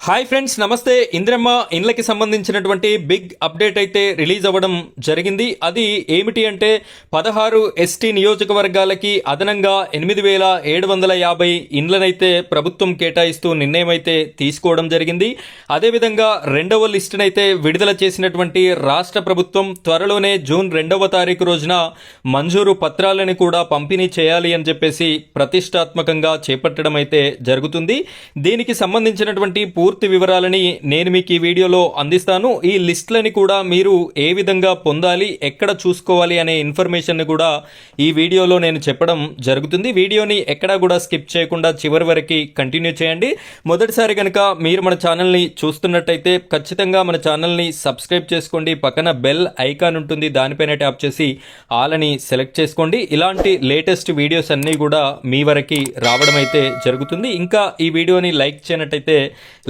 Hi friends నమస్తే. ఇంద్రమ్మ ఇండ్లకి సంబంధించినటువంటి బిగ్ అప్డేట్ అయితే రిలీజ్ అవ్వడం జరిగింది. అది ఏమిటి అంటే పదహారు ఎస్టీ నియోజకవర్గాలకి అదనంగా ఎనిమిది వేల ఏడు వందల యాభై ఇండ్లనైతే ప్రభుత్వం కేటాయిస్తూ నిర్ణయం అయితే తీసుకోవడం జరిగింది. అదేవిధంగా రెండవ లిస్టునైతే విడుదల చేసినటువంటి రాష్ట్ర ప్రభుత్వం త్వరలోనే జూన్ రెండవ తారీఖు రోజున మంజూరు పత్రాలను కూడా పంపిణీ చేయాలి అని చెప్పేసి ప్రతిష్టాత్మకంగా చేపట్టడం అయితే జరుగుతుంది. దీనికి సంబంధించినటువంటి పూర్తి పూర్తి వివరాలని నేను మీకు ఈ వీడియోలో అందిస్తాను. ఈ లిస్ట్లని కూడా మీరు ఏ విధంగా పొందాలి ఎక్కడ చూసుకోవాలి అనే ఇన్ఫర్మేషన్ కూడా ఈ వీడియోలో నేను చెప్పడం జరుగుతుంది. వీడియోని ఎక్కడా కూడా స్కిప్ చేయకుండా చివరి వరకు కంటిన్యూ చేయండి. మొదటిసారి కనుక మీరు మన ఛానల్ని చూస్తున్నట్టయితే ఖచ్చితంగా మన ఛానల్ని సబ్స్క్రైబ్ చేసుకోండి. పక్కన బెల్ ఐకాన్ ఉంటుంది దానిపైన ట్యాప్ చేసి ఆల్ అని సెలెక్ట్ చేసుకోండి. ఇలాంటి లేటెస్ట్ వీడియోస్ అన్నీ కూడా మీ వరకు రావడం అయితే జరుగుతుంది. ఇంకా ఈ వీడియోని లైక్ చేయనట్టయితే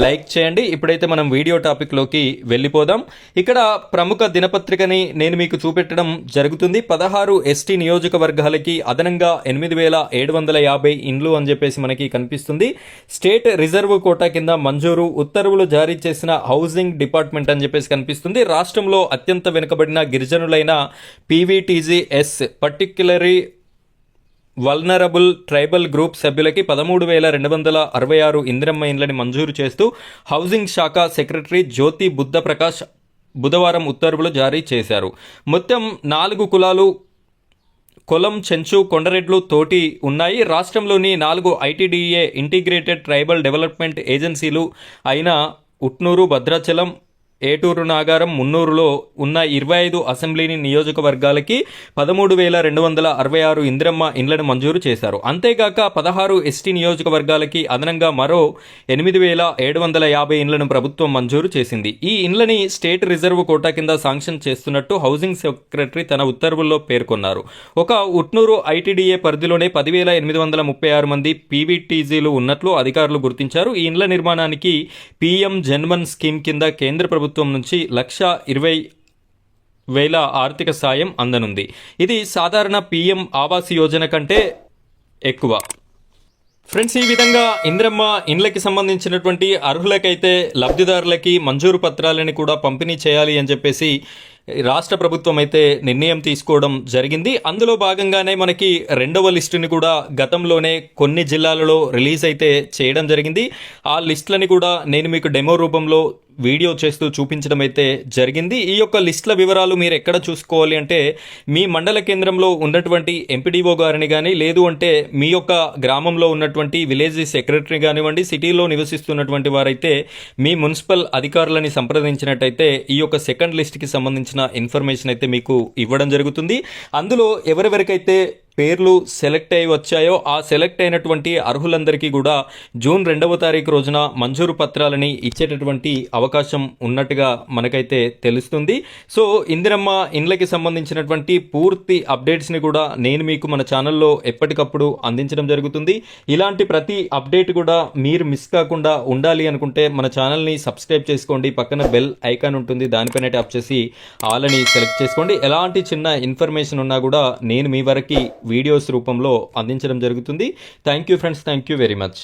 లైక్ చేయండి. ఇప్పుడైతే మనం వీడియో టాపిక్లోకి వెళ్ళిపోదాం. ఇక్కడ ప్రముఖ దినపత్రికని నేను మీకు చూపెట్టడం జరుగుతుంది. పదహారు ఎస్టీ నియోజకవర్గాలకి అదనంగా ఎనిమిది వేల ఏడు వందల యాభై ఇండ్లు అని చెప్పేసి మనకి కనిపిస్తుంది. స్టేట్ రిజర్వ్ కోటా కింద మంజూరు ఉత్తర్వులు జారీ చేసిన హౌసింగ్ డిపార్ట్మెంట్ అని చెప్పేసి కనిపిస్తుంది. రాష్ట్రంలో అత్యంత వెనుకబడిన గిరిజనులైన PVTGs particularly vulnerable tribal group సభ్యులకి పదమూడు వేల రెండు వందల అరవై ఆరు ఇందిరమ్మ ఇండ్లని మంజూరు చేస్తూ హౌసింగ్ శాఖ సెక్రటరీ జ్యోతి బుద్ధ ప్రకాష్ బుధవారం ఉత్తర్వులు జారీ చేశారు. మొత్తం నాలుగు కులాలు కొలం చెంచు కొండరెడ్లు తోటి ఉన్నాయి. రాష్ట్రంలోని నాలుగు ఐటీడీఏ ఇంటిగ్రేటెడ్ ట్రైబల్ డెవలప్మెంట్ ఏజెన్సీలు అయిన ఉట్నూరు భద్రాచలం ఏటూరు నాగారం మున్నూరులో ఉన్న ఇరవై ఐదు అసెంబ్లీని నియోజకవర్గాలకి పదమూడు వేల రెండు వందల అరవై ఆరు ఇందిరమ్మ ఇండ్లను మంజూరు చేశారు. అంతేగాక పదహారు ఎస్టీ నియోజకవర్గాలకి అదనంగా మరో ఎనిమిది వేల ఏడు వందల యాభై ఇండ్లను ప్రభుత్వం మంజూరు చేసింది. ఈ ఇండ్లని స్టేట్ రిజర్వ్ కోటా కింద శాంక్షన్ చేస్తున్నట్టు హౌసింగ్ సెక్రటరీ తన ఉత్తర్వుల్లో పేర్కొన్నారు. ఒక ఉట్నూరు ఐటీడీఏ పరిధిలోనే పదివేల ఎనిమిది వందల ముప్పై ఆరు మంది పీవీటీజీలు ఉన్నట్లు అధికారులు గుర్తించారు. ఈ ఇండ్ల నిర్మాణానికి పీఎం జన్మన్ స్కీమ్ కింద కేంద్ర ప్రభుత్వం ప్రభుత్వం నుంచి లక్ష ఇరవై వేల ఆర్థిక సాయం అందనుంది. ఇది సాధారణ పీఎం ఆవాస్ యోజన కంటే ఎక్కువ. ఫ్రెండ్స్ ఈ విధంగా ఇంద్రమ్మ ఇండ్లకి సంబంధించినటువంటి అర్హులకైతే లబ్ధిదారులకి మంజూరు పత్రాలని కూడా పంపిణీ చేయాలి అని చెప్పేసి రాష్ట్ర ప్రభుత్వం అయితే నిర్ణయం తీసుకోవడం జరిగింది. అందులో భాగంగానే మనకి రెండవ లిస్టుని కూడా గతంలోనే కొన్ని జిల్లాలలో రిలీజ్ అయితే చేయడం జరిగింది. ఆ లిస్టులని కూడా నేను మీకు డెమో రూపంలో వీడియో చేస్తూ చూపించడం అయితే జరిగింది. ఈ యొక్క లిస్టుల వివరాలు మీరు ఎక్కడ చూసుకోవాలి అంటే మీ మండల కేంద్రంలో ఉన్నటువంటి ఎంపీడీఓ గారిని కానీ లేదు అంటే మీ యొక్క గ్రామంలో ఉన్నటువంటి విలేజ్ సెక్రటరీ కానివ్వండి సిటీలో నివసిస్తున్నటువంటి వారైతే మీ మున్సిపల్ అధికారులని సంప్రదించినట్టయితే ఈ యొక్క సెకండ్ లిస్ట్కి సంబంధించిన ఇన్ఫర్మేషన్ అయితే మీకు ఇవ్వడం జరుగుతుంది. అందులో ఎవరెవరికైతే పేర్లు సెలెక్ట్ అయి వచ్చాయో ఆ సెలెక్ట్ అయినటువంటి అర్హులందరికీ కూడా జూన్ రెండవ తారీఖు రోజున మంజూరు పత్రాలని ఇచ్చేటటువంటి అవకాశం ఉన్నట్టుగా మనకైతే తెలుస్తుంది. సో ఇందిరమ్మ ఇండ్లకి సంబంధించినటువంటి పూర్తి అప్డేట్స్ని కూడా నేను మీకు మన ఛానల్లో ఎప్పటికప్పుడు అందించడం జరుగుతుంది. ఇలాంటి ప్రతి అప్డేట్ కూడా మీరు మిస్ కాకుండా ఉండాలి అనుకుంటే మన ఛానల్ని సబ్స్క్రైబ్ చేసుకోండి. పక్కన బెల్ ఐకాన్ ఉంటుంది దానిపైన ట్యాప్ చేసి ఆల్ అని సెలెక్ట్ చేసుకోండి. ఎలాంటి చిన్న ఇన్ఫర్మేషన్ ఉన్నా కూడా నేను మీ వరకు వీడియోస్ రూపంలో అందించడం జరుగుతుంది. Thank you friends thank you very much